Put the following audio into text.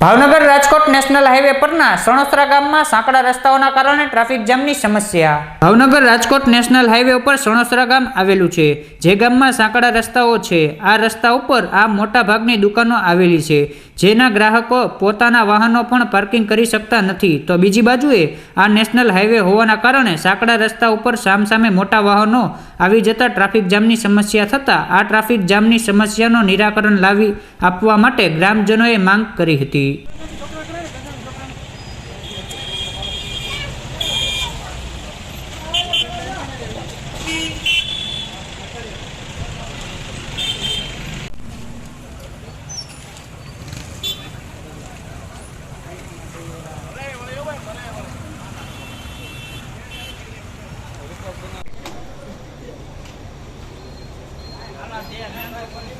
Bhavnagar Rajkot national highway પરના સણોસરા ગામમાં સાંકડા રસ્તાઓના કારણે ટ્રાફિક જામની સમસ્યા. ભાવનગર રાજકોટ નેશનલ હાઈવે ઉપર સણોસરા ગામ આવેલું છે, જે ગામમાં સાંકડા રસ્તાઓ છે. આ રસ્તા ઉપર આ મોટા ભાગની દુકાનો આવેલી છે, જેના ગ્રાહકો પોતાના વાહનો પણ પાર્કિંગ કરી શકતા નથી. તો બીજી બાજુએ આ નેશનલ હાઈવે હોવાના કારણે સાંકડા રસ્તા ઉપર સામસામે મોટા વાહનો આવી જતા ટ્રાફિક જામની સમસ્યા થતાં આ ટ્રાફિક જામની સમસ્યાનો નિરાકરણ લાવી આપવા માટે ગ્રામજનોએ માંગ કરી હતી. Yeah, man,